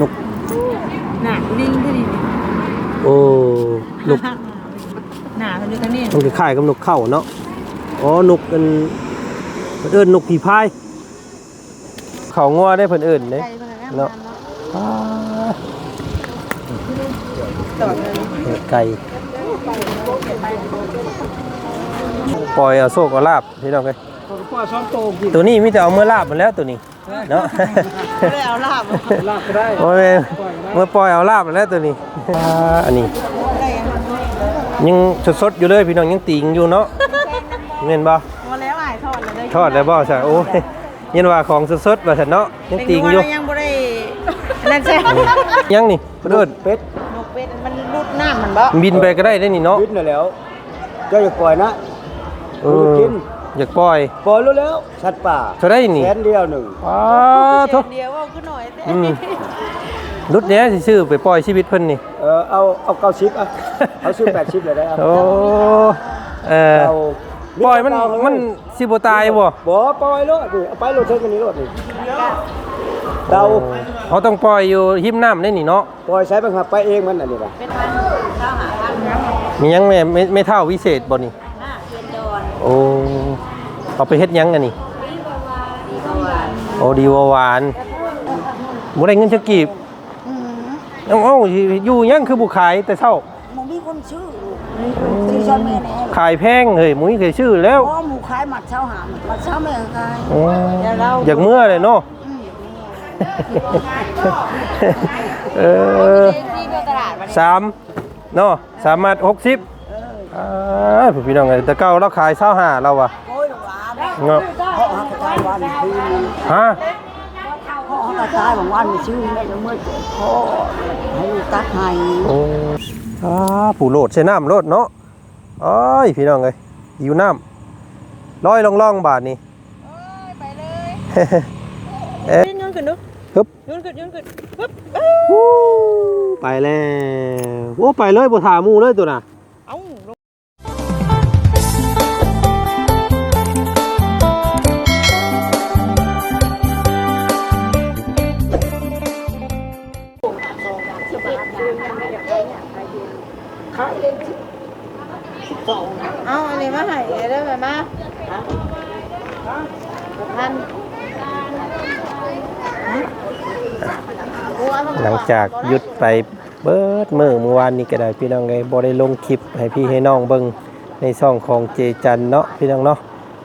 นกหนาลิงที่นี่โอ้นกหนาเป็นดูทั้งนี้มันคล้ายๆกับนกเข้าเนาะอ๋อนกกันเพิ่นเอิ้นนกผีพายเขางัวได้เพิ่นเอิ้นเด้ไก่คนละเนาะเนาะอ่าต่อเลยไก่ปล่อยเอาโซกเอาลาบพี่น้องเอ้ยว่าซ้อมโตกินตัวนี้มีแต่เอาเมื่อลาบมันแล้วตัวนี้ เนาะไม่ได้เอาลาบลาบก็ได้โอ้ยเมื่อปล่อยเอาลาบมันแล้วตัวนี้อ่าอันนี้ ยังสดๆอยู่เลยพี่น้องยังติงอยู่เนาะเห็นบ่มาแล้วอ่ายทอดเลยทอดได้บ่ใช่โอ้ยยันว่าของสดๆว่าซั่นเนาะยังติงอยู่ยังบ่ได้นั่นใช่ยังนี่เพิ่นเอิ้นเป็ดนกเป็ดมันรุดน้ำมันบ่บินไปก็ได้ได้นี่เนาะวิทย์น่ะแล้วเจ้าอย่าปล่อยนะเอ ออยากปล่อย ปล่อยรู้แล้วสัตว์ป่าเท่าได้นี่แสนเดียวหนึ่งอ้าโทเดียวว่าขึ้นหน่อยแต่อืมรุดเนี้ยสิซื้อไปปล่อยชีวิตเพิ่นนี่ เออเอาเอาเก้าชิปอะเอาซื้อแปดชิปเลยได้ครับโอ้เออเอาปล่อยมันมันสิบ่ตายบ่บ่ปล่อยรถดิเอาไปรถเท่ากันนี้รถนี่เดาเขาต้องปล่อยอยู่หิมน้ำได้นี่เนาะปล่อยใช้บังคับไปเองมันอันนี้ล่ะมียังแม่ไม่ไม่เท่าวิเศษบ่นี่ โอ้เอาไปเฮ็ดหยังกันนี่โอ้ดีว่าหวานบ่ได้เงินจะกีบเอ้าเอ้าอยู่ยังคือบ่ขายแต่เช้ามึงมีคนชื่อชื่อชอนแม่แน่ขายแพงเฮ้ยหมุ้ยเคยชื่อแล้ว เพราะหมูขายหมัดเช้าหามหมัดเช้าแม่ก็ขายโอ้อยากเมื่อเลยเนาะเออที่เที่ยวตลาดวันสามเนาะสามมัดหกสิบ อ่าพี่น้องไงแต่เก้าเราขายเช้าหาเราอะโอ้ยหวงหานเนาะพ่อหักกระจายวันคืนฮะพ่อหักกระจายบางวันมีชื่อแม่เมื่อพ่อให้ตักให้โอ้อ่าผู้โหลดใช้น้ำโหลดเนาะอ้ายพี่น้องไงอยู่น้ำร้อยล่องๆบาทนี่ไปเลยเอ๊ะยืนขึ้นดูฮึบยืนขึ้นยืนขึ้นปึ๊บไปแล้วโอ้ไปเลยบ่ถามูเลยตัวน่ะ จากหยุดไปเบิดมือเมื่อวานนี้ก็ได้พี่น้องไงบ่ได้ลงคลิปให้พี่ให้น้องเบิ่งในช่องของเจจันเนาะพี่น้องเนาะ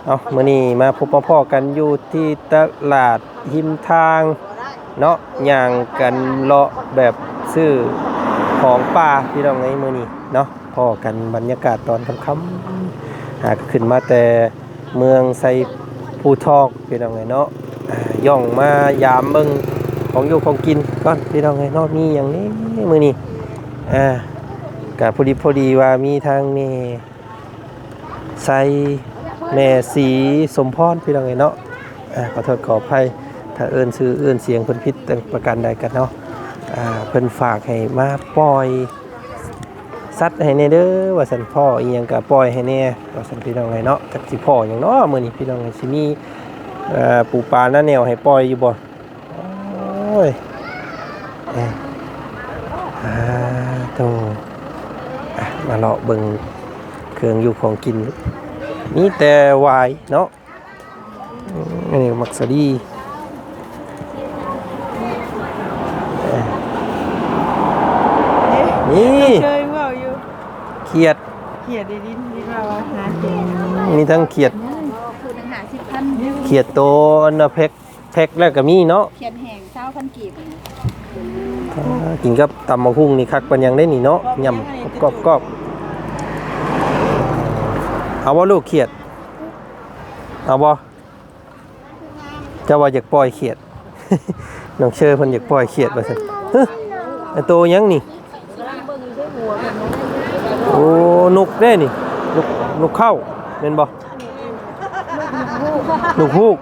เอามื้อนี้มาพบพ่อกันอยู่ที่ตลาดหิมทางเนาะย่างกันเลาะแบบซื้อของป่าพี่น้องไงมื้อนี้เนาะพ่อกันบรรยากาศตอนค่ำๆหากขึ้นมาแต่เมืองไซภูทอกพี่น้องไงเนาะย่องมายามเบิ่ง ของอยู่ของกินก่อนพี่น้องไงนอกมีอย่างนี้มือนี้อ่ากะพอดีพอดีว่ามีทางแม่ใส่แม่สีสมพรพี่น้องไงเนาะอ่าขอโทษขออภัยถ้าเอิ้นซื้อเอิ้นเสียงเพิ่นผิดแต่ประการใดกันเนาะอ่าเพิ่นฝากให้มาปล่อยสัตว์ให้แน่เด้อว่าสันพ่ออีหยังก็ปล่อยให้แน่ว่าสันพี่น้องไงเนาะจักสิพ่อหยังเนาะมื้อนี้พี่น้องไงสิมีอ่อปูปลาหน้าแนวให้ปล่อยอยู่บ่ ยเอ้ยอ่าโตอะมาเลาะเบิงเครื่องอยู่ของกิน นี่แต่วายเนาะอันนี้มักสดีเอ้ยนี่เชยว่าอยู่เขียดเขียดดีดินดีว่าว่าหาเขียดมีทั้งเขียดเขียดโตอันน่ะแพ็ค แพ็คแล้วก็มีเนาะเขียนแห่งเช้าพันกีบอ่ากินกับตำมะฮุ่งนี่คักปันยังได้นี่เนาะยำกรอบกรอบๆเอาว่าลูกเขียด เอาบ่เจะว่าอยากปล่อยเขียด น้องเชอร์เพิ่นอยากปล่อยเขียดว่าซั่นเฮ้ยไอ้โตยังนี่ โอ้นกเด้นี่นกนกเข้าแม่นบ่นกฮูก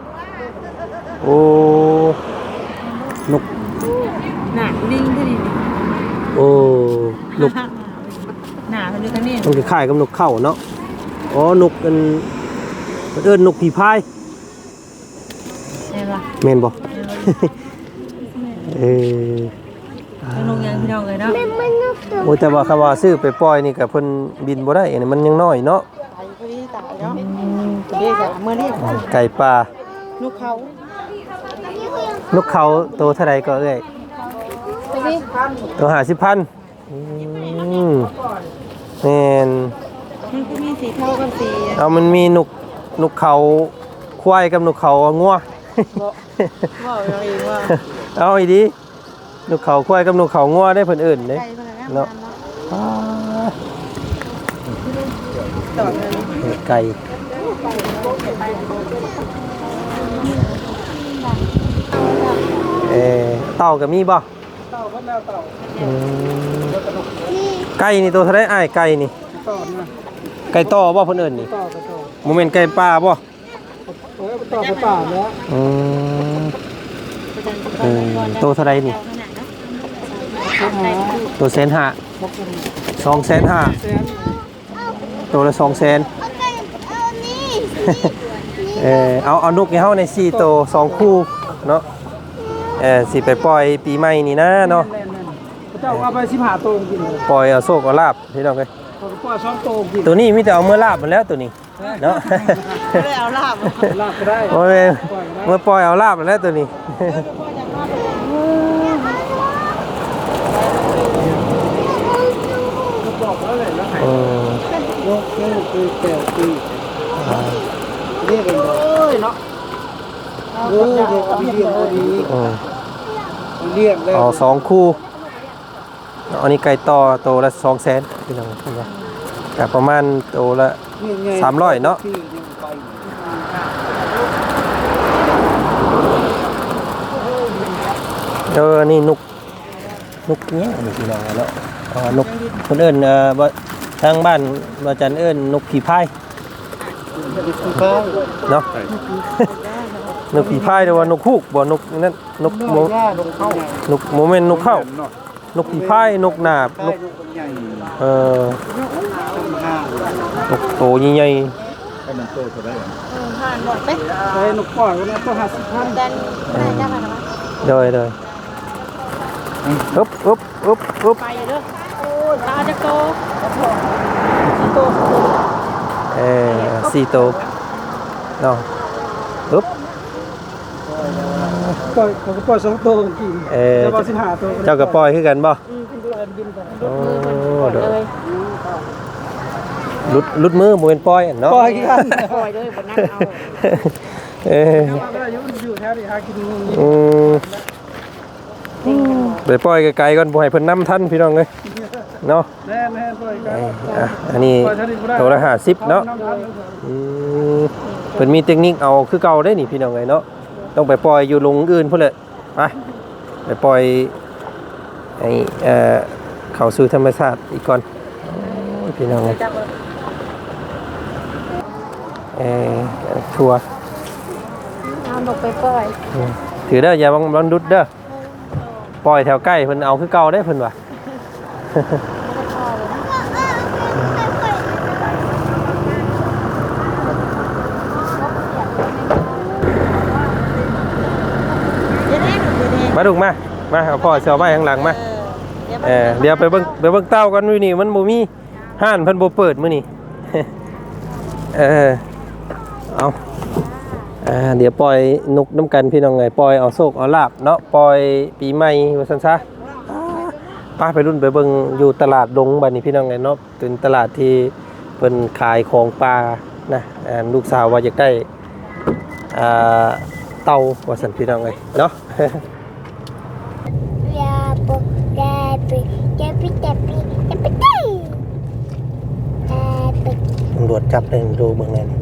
โอ้นกหนาลิงที่นี่โอ้นกหนาเป็นดูทั้งนี้มันคล้ายๆกับนกเข้าเนาะอ๋อนกอันเพิ่นเอิ้นนกผีพายใช่ปะแม่นบ่เออพี่น้องเลยเนาะโอ้แต่ว่าคำว่าซื้อไปปล่อยนี่ก็เพิ่นบินบ่ได้อันนี้มันยังน้อยเนาะไปพอดีตายเนาะตัวเด็กอะเมื่อนี้ไก่ป่าลูกเขา นกเขาโตเท่าใดก็เอ้ยไปดิตัว50,000อืมแม่นมันก็มีสีเทากับสีเอามันมีนกนกเขาควายกับนกเขางัวว่าเราเองว่าเอาอีดีนกเขาควายกับนกเขางัวได้เพิ่นเอิ้นเด้ไก่คนละเนาะต่อเลยไก่ เออเต่าก็มีบ่เต่าพันแล้วเต่าอืมไก่นี่ตัวเท่าไรอ้ายไก่นี่ต่อนะไก่ต่อบ่เพิ่นเอิ้นนี่ต่อก็ต่อโมเมนต์ไก่ป่าบ่เออต่อไปป่าแล้วอืมเออตัวเท่าไรนี่ตัวแสนห้าสองแสนห้าแสนตัวละสองแสนเออเอาเอานกให้เฮาในสี่ตัวสองคู่เนาะ เออสิไปปล่อยปีใหม่นี่นะเนาะแน่นๆพระเจ้าเอาไปสิบหาโตกินเลยปล่อยเอาโชคเอาลาบพี่น้องเอ้ยพอปล่อยซ้อมโตกินตัวนี้มีแต่เอาเมื่อลาบมันแล้วตัวนี้เนาะไม่ได้เอาลาบลาบก็ได้โอ้ยเมื่อปล่อยเอาลาบมันแล้วตัวนี้บอกแล้วเลยแล้วอืมยกเส้นคือแก่ปีเรียกกันเลยเอ้ยเนาะเออเด็กมีเรียกพอดีอืม เรียกเลยเอาสองคู่อันนี้ไก่ต่อตัวละสองแสนพี่น้องเห็นปะกับประมาณตัวละสามร้อยเนาะที่ยังไปเออนี่นกนกเนี้ยนี่พี่น้องเนาะอ๋อนกคนเอิ้นเอ่อบ่ทางบ้านบ่จันเอิ้นนกผีพายก็เนาะ นกผีพายหรือว่านกฮูกบ่นกนั่นนกโมหน้าลงเข้านกโมเมนต์นกเข้านกผีพายนกหนาบนลูกกใหญ่เอ่อต้นห้างนกโตใหญ่ผ่านหมดไปใช้นกปล่อยวันนั้นก็ห้าสิบพันดันได้จ้าผ่านมาๆเลยเลยอึ๊บอึ๊บอึ๊บอึ๊บไปเด้อโอ้ตาจะโตเออสี่โตวเนาะอึ๊บ ปล่อยเขาก็ปล่อยสองโตกินเออแต่ว่าสิบห้าโตเจ้ากับปล่อยคือกันบ่อืมเป็นตัวบินไปโอ้เด้อเลยลุดลุดมือบ่เป็นปล่อยอันเนาะปล่อยกี่กันปล่อยเลยบนนั่งเอาเออได้อยู่อยู่แถวนี้หากินงูอืมไปปล่อยไกลๆก่อนบ่ให้เพิ่นนำทันพี่น้องเอ้ยเนาะแน่แน่ปล่อยกันเอ้ยอะอันนี้ตัวละ50เนาะ อืมเพิ่นมีเทคนิคเอาคือเก่าได้นี่พี่น้องไงเนาะ ต้องไปปล่อยอยู่ลงอื่นพุ่นเลยไปไปปล่อยไอ้เอ่อเข้าสู่ธรรมชาติอีกก่อนโอ้ยพี่น้องไงเอ่อทัวร์เอาดอกไปปล่อยอืมถือเด้ออย่าบังบังดุดเด้อปล่อยแถวใกล้เพิ่นเอาคือเก่าได้เพิ่นว่า เดี๋ยวนี้เดี๋ยวนี้ มาดุกมามาเอาพ่อเสียวไม้ข้างหลังมาเออเดี๋ยวไปเบิ่งไปเบิ่งเต้ากันมื้อนี้มันบ่มีห้านเพิ่นบ่เปิดมื้อนี้เออเอาอ่าเดี๋ยวปล่อยนกน้ำกันพี่น้องไงปล่อยเอาโชคเอาลาบเนาะปล่อยปีใหม่ว่าซั่นซะป้าไปรุ่นไปเบิ่งอยู่ตลาดดงบัดนี้พี่น้องไงเนาะเป็นตลาดที่เพิ่นขายของปลานะอ่าลูกสาวว่าอยากได้อ่าเต่าว่าซั่นพี่น้องไงเนาะ รวจจับเลยดูเบิ่งแน่นี่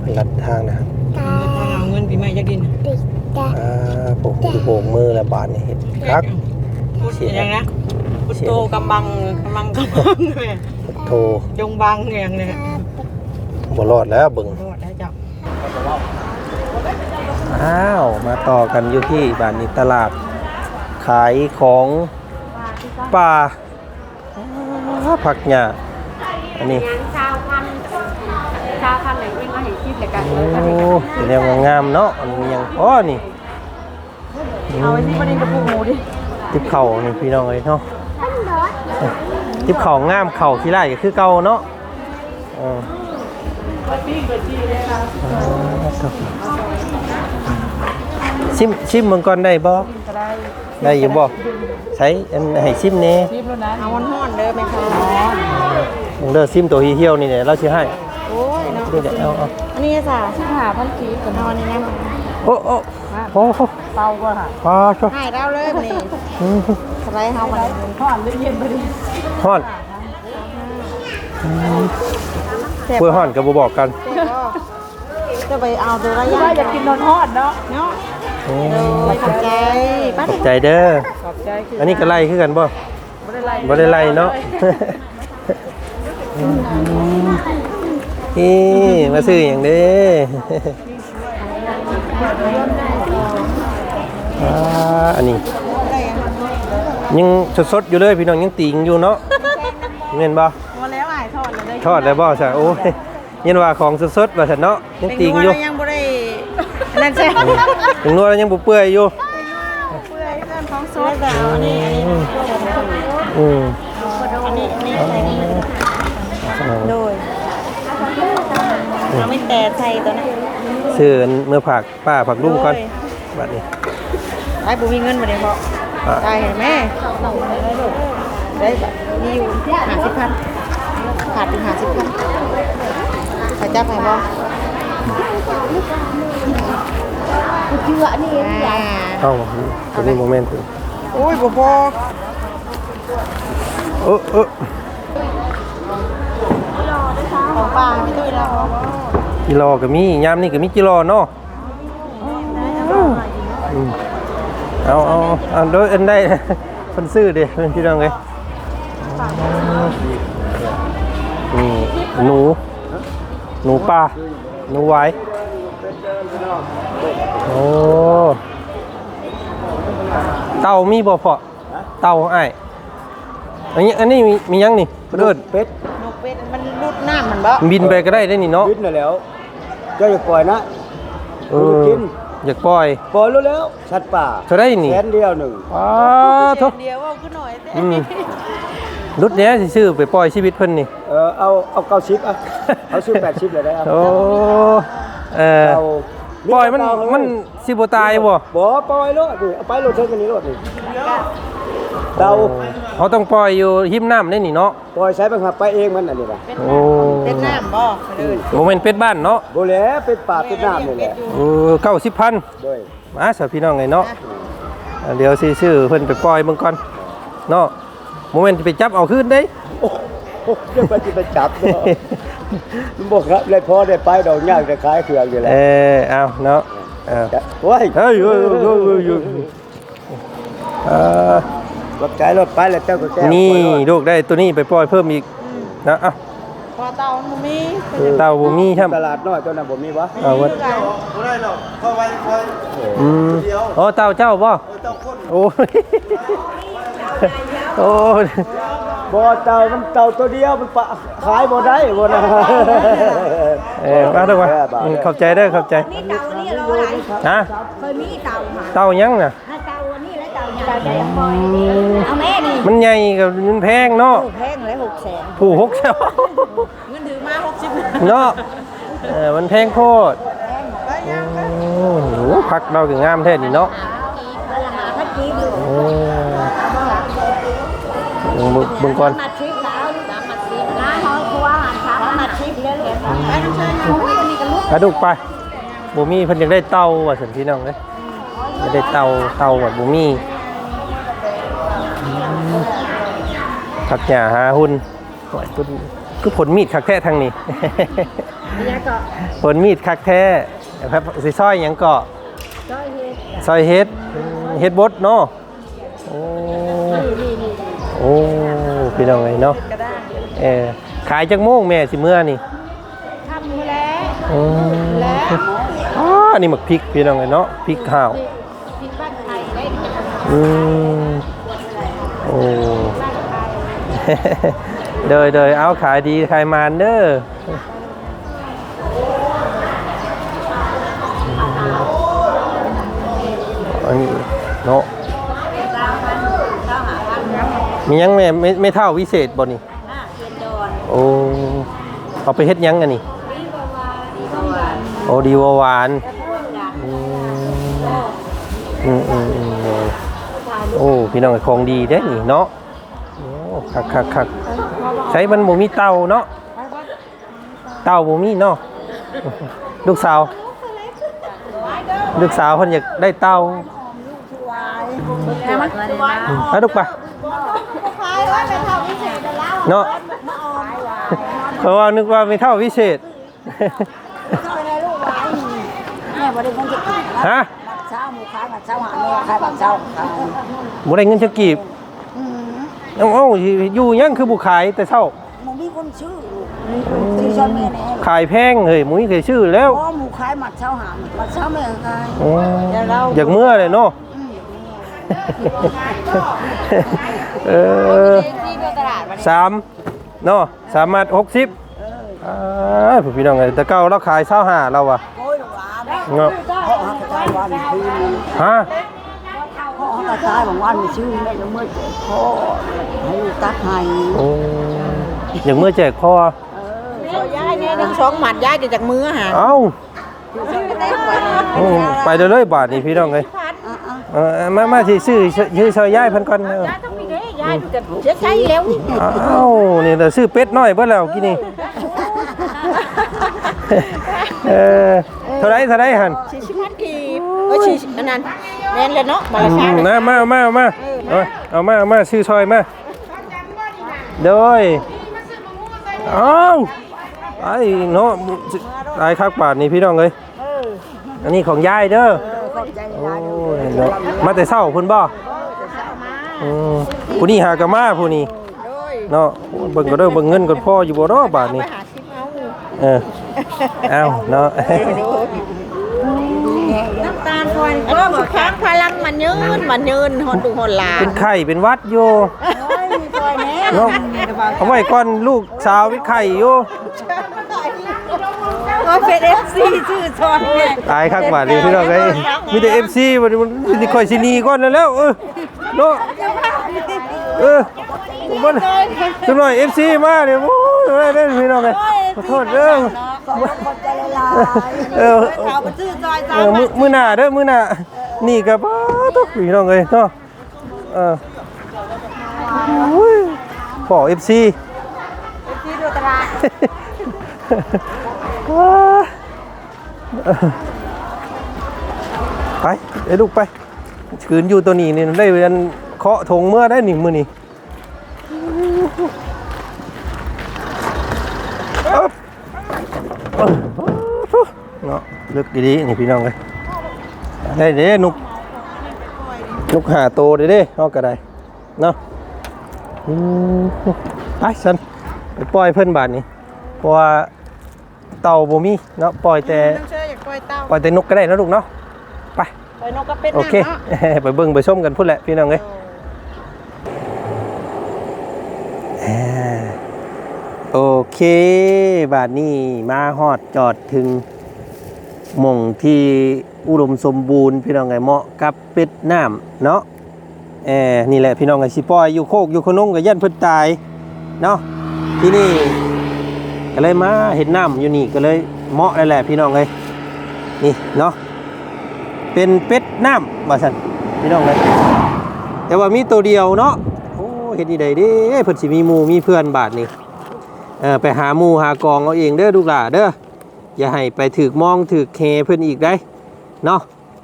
เป็นลัดทางนะครับทางเอาเงินปีใหม่ยักดินอ่าผมคือโบกมือและบาทนี่เห็นครับพุทธยังนะพุทโตกำบังกำบังกำบังเลยโทรจงบังอย่างเลยบ่รอดแล้วเบิ่ง โทษได้จับอ้าว มาต่อกันอยู่ที่บ้านนี้ตลาด ขายของป่าอ้าผักหญ้าอันนี้ชาวพัน ชาวพันไหนเองก็เห็นคลิปแต่กันโอ้เป็นแนวงามๆเนาะอันนี้ยังอ๋อนี่เอาไว้ที่ประเด็นกระปุกหมูดิติบเข่านี่พี่น้องเอ้ยเนาะทิปเข่างามเข่าขี้ไล่ก็คือเก่าเนาะเออชิมชิมมังกรได้บ่ได้อยู่บ่ใช้อันให้ชิมนี่เอาวันห้อนเด้อไหมคะมึงเด้อชิมตัวเหี่ยวๆนี่เนี่ยเราสิให้ โอ้ยเนาะนี่เดี๋ยวเอาเอาอันนี้จ้ะสิบห้าพันกีบกับนอนนี่นะโอ้โอ้โอ้โหเป่าก็ค่ะปลาชอบให้เราเลยนี่อืมสไลด์เฮามันห้อนหรือเย็นพอดีฮอดแซ่บเพื่อฮอดก็บ่บอกกันแซ่บบ่จะไปเอาตัวระยะอยากกินนอนฮอดเนาะเนาะโอ้ไปขอบใจป้าขอบใจเด้อขอบใจคืออันนี้ก็ไล่คือกันบ่บ่ได้ไล่บ่ได้ไล่เนาะ นี่มาซื้ออย่างเด้อ่าอันนี้ ยังสดๆอยู่เลยพี่น้องยังติงอยู่เนาะเห็นบ่มาแล้วอ้ายทอดแล้วได้ทอดแล้วบ่ซะโอ้ยยันว่าของสดๆว่าซั่นเนาะยังติงอยู่เป็นนัวแล้วยังบ่ได้อันนั่นใช่ถึงนัวแล้วยังบ่เปื่อยอยู่เปื่อยเรื่องของซดแล้วอันนี้อันนี้อืมอันนี้อันนี้ใส่นี่โดย เราไม่แต่ใส่ตัวนั้นซื้อเมื่อผักป้าผักลุงก่อนบัดนี้ไอ้บุมีเงินบ่ได้บ่อะตายเห็นไหมได้แบบมีอยู่ห้าสิบพันขาดอยู่ห้าสิบพันขอจับให้บ่เชื่อนี่อ่าเอ้าตัวนี้โมเมนต์โอ้ยบ่พอเออเออ ของป้าไม่ตุ้ยแล้วกิโลก็มียามนี่ก็มีกิโลเนาะอืมเอาเอาเอาโดยอันได้คนซื้อเด้เพิ่นพี่น้องเอ้ยนี่หนู หนูป่าหนูไว้โอ้เต่ามีบ่พอเต่าอ้ายอันนี้อันนี้มีมียังนี่เดินเป็ดนกเป็ดมันรุด น้ำมันบ่บินไปก็ได้ได้นี่เนาะวิทย์น่ะแล้วเจ้าอย่าปล่อยนะเอออยากปล่อยปล่อยแล้วแล้วสัตว์ป่าเท่าได้นี่แสนเดียวหนึ่งอ้าทุกเดียวว่าขึ้นหน่อยเต้อืมรุดเนี้ยสิซื้อไปปล่อยชีวิตเพิ่นนี่เออเอาเอาเก้าชิปอะเอาซื้อแปดชิปเลยได้ครับโอ้เออเอาปล่อยมันมันสิบ่ตายบ่บ่ปล่อยรถดิเอาไปรถเท่ากันนี้รถนี่เดา เขาต้องปล่อยอยู่หิมน้ำได้นี่เนาะปล่อยใช้บังคับไปเองมันอันนี้นะโอ้เป็นน้ำบ่เดินบ่แม่นเป็ดบ้านเนาะโบแหล้วเป็นป่าเป็นน้ำนี่แหละเออ90,000ด้วยมาสาวพี่น้องไงเนาะอ่าเดี๋ยวสิซื้อเพิ่นไปปล่อยเบิ่งก่อนเนาะบ่แม่นสิไปจับเอาคืนเด้โอ้โหเดี๋ยวไปจะไปจับเนาะมันบอกครับเลยพอได้ไปดอกยากจะขายเครื่องอยู่แหล้เอวอเอาเนาะเอาโอ้ยเฮ้ยเฮ้ยเฮ้ยเฮ้ยเฮ้ยเฮ้ยเอ่อ รถใจรถไปแล้วเจ้าก็แก้วนี่ปล่อยรถลูกได้ตัวนี้ไปปล่อยเพิ่มอีกนะเอ้าพอเตามันมีเต่าบ่มีครับตลาดน้อยตัวนั้นบ่มีวะเอาวัดอืมโอ้เต่าเจ้าบ่โอ้ยโอ้ยบ่เต่ามันเต่าตัวเดียวมันปะขายบ่ได้บ่นะเออมาดูว่าอืมเข้าใจเด้อเข้าใจนี่เต่านี่โลไหนฮะเคยมีเต่ามาเต่ายังน่ะถ้า เต่าอันนี้แล้วเต่าใหญ่ใหญ่ปล่อยเอาแม่นี่มันใหญ่กับมันแพงเนาะแพงเลยหกแสนผู้หกเจ้าเงินถือมา60เนาะเออมันแพงโคตรโอ้โหพักเราถึงงามแท้นี่เนาะแล้วราคาถ้ากีบอยู่โอ้เบิ่งเบิ่งก่อนมาชิปแล้วสามมาชิปนะเขาครัวอาหารเช้ามาชิปเลยลูกไปน้ำเชยโอ้ยอันนี้ก็ลูกกระดูกไปบูมี่เพิ่นอยากได้เตาว่าสันพี่น้องเลยอยากได้เตาเตาแบบบูมี่ ขัดหญ้าหาหุ่นโอ้ยเพิ่นคือผลมีดคักแท้ทางนี้เนี่ยก็ผลมีดคักแท้ครับสิซอยหยังเกาะจ้อยเฮ็ดซอยเฮ็ดอืมเฮ็ดบดเนาะโอ้โอ้พี่น้องเลยเนาะก็ได้เออขายจักโมงแม่สิเมื่อนี่ทำมือแล้วอืมอ๋อนี่หมักพริกพี่น้องเลยเนาะพริกข้าว ที่บ้านไทยได้อืม โอ้เดยเดยเอาขายดีขายมานเด้ออันนี้เนาะมีหยังแม่ไม่ไม่เท่าวิเศษบ่นี่อ่าเรียนดอนโอ้เอาไปเฮ็ดหยังอันนี่ดีกว่าโอ้ดีว่าหวานอืมอืมอืมอืม โอ้พี่น้องของดีเด้นี่เนาะโอ้คักคักคักใช้มันบ่มีเตาเนาะเตาบ่มีเนาะลูกสาว ลูกสาวเพิ่นอยากได้เตาแต่มันเอาลูกไปเนาะเพราะว่านึกว่าไม่เท่าวิเศษแม่บ่ได้เงินจะกินฮะบัก เช้าหมูขายบักเช้าหาแม่ขายบักเช้าขายบ่ได้เงินจะกีบเอ้าเอ้าอยู่ยังคือบุขายแต่เช้าหมูมีคนชื่อชื่อชอนแม่แน่ขายแพงเฮ้ยหมุ้ยเคยชื่อแล้วเพราะหมูขายหมัดเช้าหาหมัดเช้าแม่ขายอ๋ออยากเมื่อเลยเนาะเออที่ตลาดวันสามเนาะสามมัดหกสิบอ่าผู้พี่น้องไงแต่เก่าเราขายเช้าห้าเราอะโอ้ยลูกหลานเนาะ เพราะหักกระจายวันคืนฮะเพราะหักกระจายบางวันมีชื่อแม่ละเมื่อเจ็บคอให้ลูกตัดให้โอ้อยากเมื่อแจกพ่อย้ายเนี่ยหนึ่งสองหมัดย้ายจะจากมือหาเอ้าโอ้ไปเรื่อยๆบาทนี่พี่น้องไงเออมามาที่ซื้อชื่อซอยย่ายเพันก่อนเออต้องมีเด้ย้ายจะเสียใจแล้วอ้าวนี่แต่ซื้อเป็ดน้อยเบิ่แล้วกินนี่เออเท่าไรเท่าไรหันสี่สิบพัน กีบเออสี่อันนั้นแม่นเลยเนาะมาอืละชามนะมามามาเอาเอามาเอามาซื้อซอยมาโดยเอ้าไอ้เนาะไอ้คักบาทนี่พี่น้องเอ้ยอันนี้ของยายเด้อขอบใจหโอ้ลายยเนาะมาแต่เช้าพุ่นบ่อืมผู้นี้หากะมาผู้นี้เนาะเบิ่งก็เด้อเบิ่งเงินก่อนพ่ออยู่บ่เนาะบาทนี้หาชิปเอาเออเอาเนาะน้ำตาลควันก็บอกค้างพลังมันยืนมันยืนหอนดูหอนลาเป็นไข่เป็นหวัดอยู่ซอยแน่เนาะเอาไว้ก่อนลูกสาวเป็นไข่อยู่ก็เป็นเอฟซีชื่อซอยแม่ตายคักบาดนี้พี่น้องเอ้ยมีแต่ FC มันมันสิค่อยสิหนีก่อนแล้วๆเออเนาะเออมันจังหน่อย FC มาเนี่ยโอ้ ยได้พี่น้องเอ้ยขอโทษเด้อขอบใจหลายเออเขาไปชื่อซอยเออมื้อมือหน้าเด้อมือหน้านี่ก็บ่ตกพี่น้องเอ้ยเนาะเออโอ้ยขอ FC ที่ดูตลาดไปไอ้ลูกไปขืนอยู่ตัวนี้นี่ได้เรียนเคาะธงเมื่อได้หนึ่งมือนี่ เนาะเลือกดีๆนี่พี่น้องเลยได้เด้นุกนุกหาโตเด้เด้เอาก็ได้เนาะอืมไปสันไปปล่อยเพิ่นบาทนี่เพราะว่าเต่าบ่มีเนาะปล่อยแต่ต้องเชื่ออยากปล่อยเต้าปล่อยแต่นกก็ได้นะลูกเนาะไปปล่อยนกกระเป็ดโอเคไปเบิ่งไปชมกันพุ่นแหละพี่น้องเอ้ยอ่าโอ เค บาทนี้มาฮอดจอดถึงหม่องที่อุดมสมบูรณ์ พี่น้องไงเหมาะกับเป็ดน้ำเนาะแออนี่แหละพี่น้องไงสิปอยอยู่โคกอยู่ขนงกับยันเพิ่นตายเนาะที่นี่ก็เลยมาเห็นน้ำอยู่นี่ก็เลยเหมาะแล้วแหละพี่น้องเลยนี่เนาะเป็นเป็ดน้ำว่าสันพี่น้องเลยแต่ว่ามีตัวเดียวเนาะโอ้เห็นดีใดด้เพิ่นสิมีหมู่มีเพื่อนบาทนี่ เออไปหาหมู่หากองเอาเองเด้อลูกหล่าเด้ออย่าให้ไปถึกมองถึกเคเพิ่นอีกได้เนาะ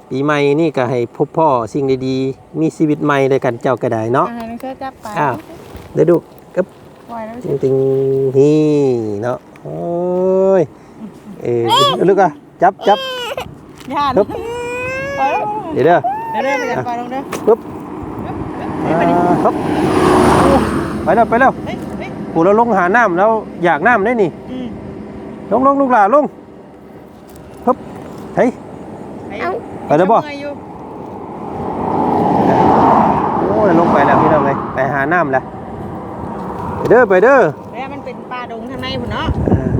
ปีใหม่นี่ก็ให้พบพ่อสิ่งดีๆมีชีวิตใหม่ด้วยกันเจ้าก็ได้เนาะอ่าน้องเชื่อจับไปอ้าวเดี๋ยวดูกับปล่อยแล้วติงติงนี่เนาะโอ้ยเอ้ยลูกอะจับจับย่านปึ๊บปล่อยแล้วเดี๋ยวเด้อเดี๋ยวเดี๋ยวไปจับปล่อยลงเด้อปึ๊บอ่าฮึบไปแล้วไปแล้วเฮ้ยเฮ้ย กูเราลงหาน้ำแล้วอยากน้ำได้นี่อืมลงลงลูกหลาลงฮึบเฮ้ยเอ้าไปแล้วบ่เมื่อยอยู่โอ้ยลงไปแล้วพี่น้องเลยไปหาน้ำแล้วไปเด้อไปเด้อแล้วมันเป็นป่าดงทางในพุ่นเนาะเออ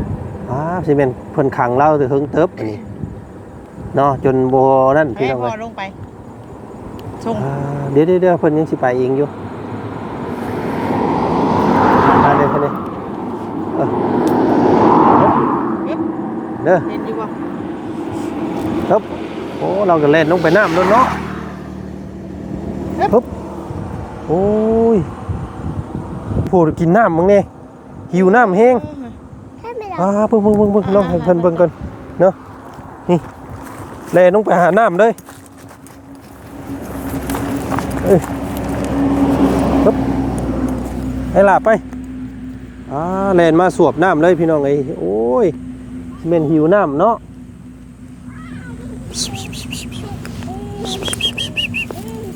อ่าสิเป็นเพิ่นขังเราถึงเฮิงเติบอันนี้เนาะจนโบนั่นพี่ให้น้องพเลอยลงไปชงอ่าเดี๋ยวเดี๋ยวเดี๋ยวเพิ่นยังสิไปเองอยู่ ด้อเห็นอยู่บ่ครับ โอ้ เราก็เล่นลงไปน้ำแล้วเนาะปึ๊บโอ้ยพูดกินน้ำมึงเนี่ยหิวน้ำแห้งให้ไม่ได้อ่าเบิ่งเบิ่งเบิ่งเบิ่งน้องให้เพิ่นเบิ่งก่อนเนาะนี่เล่นลงไปหาน้ำเลยเอ้ยปึ๊บให้ล่ะไปอ่าเล่นมาสวบน้ำเลยพี่น้องไอ้ยโอ้ย สิแม่นหิวน้ำเนาะ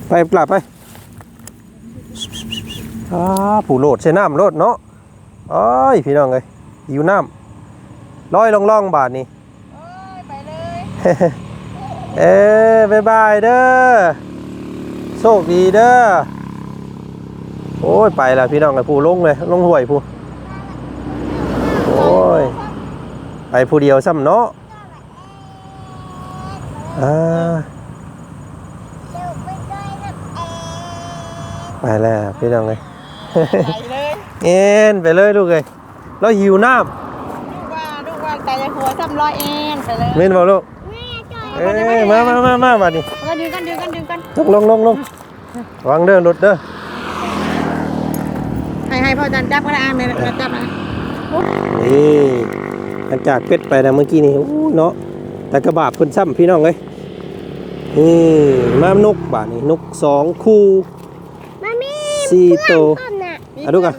ไปปลาไปอ่าผู้โหลดใช้น้ำโหลดเนาะอ้ายพี่น้องเลยหิวน้ำร้อยล่องล่องๆบาทนี่ไปเลยเอ้บายบายเด้อโชคดีเด้อโอ้ยไปแล้วพี่น้องเลยผู้ลงเลยลงห่วยผู้โอ้ย ไปผู้เดียวซ้ำเนาะอ่าเดี๋ยวไปด้วยกับเอไปแล้วพี่น้องเลยไปเลยเอ็นไปเลยลูกเลยเราหิวน้ดูว่าดูว่าแต่ยังหัวซ้ำร้อยเอ็นไปเลยำเม่นบอกลูกแม่จอยเอ้ยมามามามามาดิมาดึงกันดึงกันดึงกันลงลงลงลงวางเด้อรถเด้อให้ให้พ่อจันจับก็ได้อะแม่จับนะนี่ห ลังจากเป็ดไปนะเมื่อกี้นี่โอ้ยเนาะแต่กระบาดเพิ่นซ้ำพี่น้องเลยนี่มานกบาทนี่นกสองคู่มามีสี่โตวต้นน่ะอะดูก่อน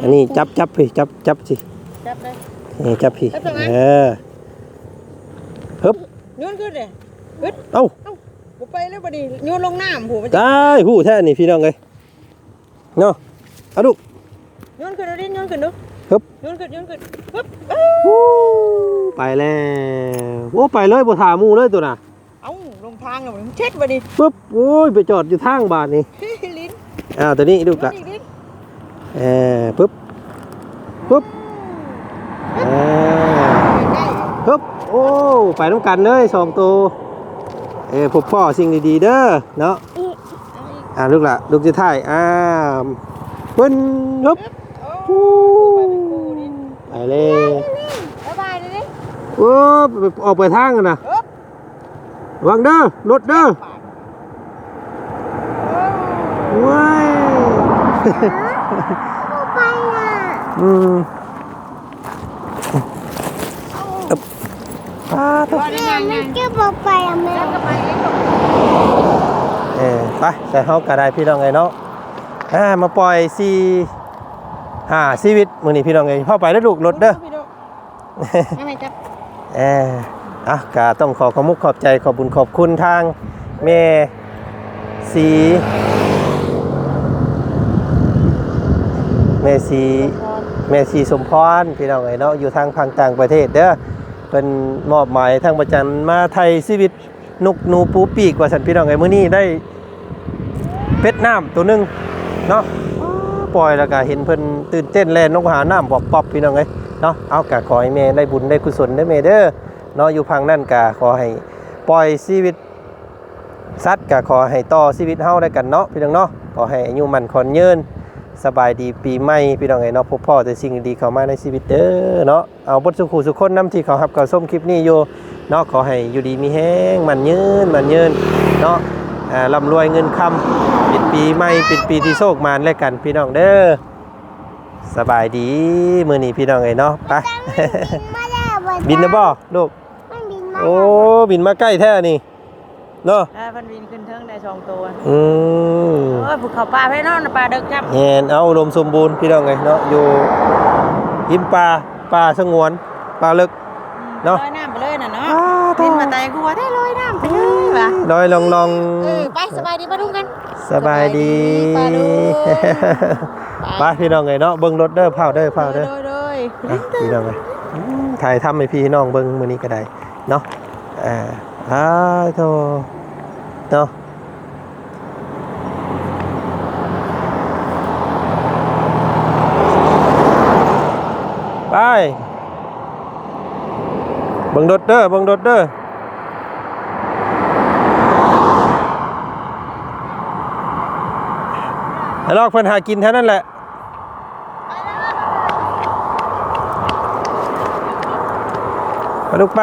อันนี้จับจับพี่จับจับสิจับเลยนี่จับพี่จับตรงไหนเออฮึบโยนขึ้นเลยฮึดเอ้ากูไปแล้วพอดีโยนลงน้ำผูมันจะได้หู้แท้นี่พี่น้องเลยเนาะเอาดู โยนขึ้นดูดิโยนขึ้นดูฮึบโยนขึ้นโยนขึ้นฮึบฮู้ไปแล้วโอ้ไปเลยบ่ถามหมูเลยตัวน่ะเอ้าลงทางเลยเช็ดพอดีปุ๊บโอ้ยไปจอดอยู่ทางบาทนี่ลิ้นอ้าวตัวนี้ดูกละลิ้นลิ้นเออปุ๊บปุ๊บเออใกล้ปุ๊บโอ้ไปน้ำกันเลยสองตัวเออพบพ่อสิ่งดีๆเด้อเนาะอ่าลูกละลูกจะถ่ายอ่าเพิ่นปุ๊บโอ้ ไปเลยบ๊ายบายเลยดิโอ้ไปออกไปทางกันนะเอ๊บวางเด้อรถเด้อว้ายไปน่ะอืมอึ๊บป้าตัวว่าได้ไงไงมันจะบอกไปอะแม่แล้วก็ไปเองลูกเออไปแต่เฮาก็ได้พี่น้องไงเนาะอ่ามาปล่อยซี หาชีวิตมื้อนี้พี่น้องไงเข้าไปแล้วลูกรถเด้อพี่ดูให้แม่จับเอออะก็ต้องขอขอบมุกขอบใจขอบบุญขอบคุณทางแม่สีแม่สีแม่สีสมพรพี่น้องไงเนาะอยู่ทางพังต่างประเทศเด้อเป็นมอบหมายทางประจันมาไทยชีวิตนกหนูปูปีกว่าสันพี่น้องไงมื้อนี้ได้เป็ดน้ำตัวหนึงเนาะ ปล่อยแล้วก็เห็นเพิ่นตื่นเต้นแล่นลงหาน้ำบอกป๊อบพี่น้องไงเนาะเอากะขอให้แม่ได้บุญได้กุศลได้แม่เด้อเนาะอยู่พังนั่นกะขอให้ปล่อยชีวิตสัตว์กะขอให้ต่อชีวิตเฮาได้กันเนาะพี่น้องเนาะขอให้อายุมันขอนยืนสบายดีปีใหม่พี่น้องไงเนาะพบพ่อแต่สิ่งดีเข้ามาในชีวิตเด้อเนาะเอาบทสุขสุขคนนํที่เขารับกับส้มคลิปนี้อยู่เนาะขอให้อยู่ดีมีแห้งมันยืนมันยืนเนาะ ร่ำรวยเงินคำปิดปีใหม่ปิดปีที่โชคมานและกันพี่น้องเด้อสบายดีมือนี้พี่น้องไงเนาะไปมาแล้ววันบินนะบ่ลูกมันบินมาโอ้บินมาใกล้แท้นี่เนาะได้พันวินขึ้นเทิงได้สองตัวอืมโอ้ยภูเขาปลาให้นอนปลาเด็กจับเห็นเอาอุดมสมบูรณ์พี่น้องไงเนาะอยู่หิมป่าป่าสงวนป่าลึกเนาะลอยน้ำไปเลยน่ะเนาะอ้าเป็นมาแต่กูว่าได้ลอยน้ำไปเลย วะลอยลองลองเออไปสบายดีมาดูกัน สบายดีสบายดีป่าลูกไปพี่น้องไงเนาะเบิ่งรถเด้อเผาเด้อเผาเด้อโดยโดยอะพี่น้องไงอืมถ่ายทำให้พี่น้องเบิ่งมื้อนี้ก็ได้เนาะอ่าอ้าวโธ่เนาะไปเบังรถเด้อเบังรถเด้อให้ ลอกเพิ่นหากินแท่นั้นแหละไปลูกไป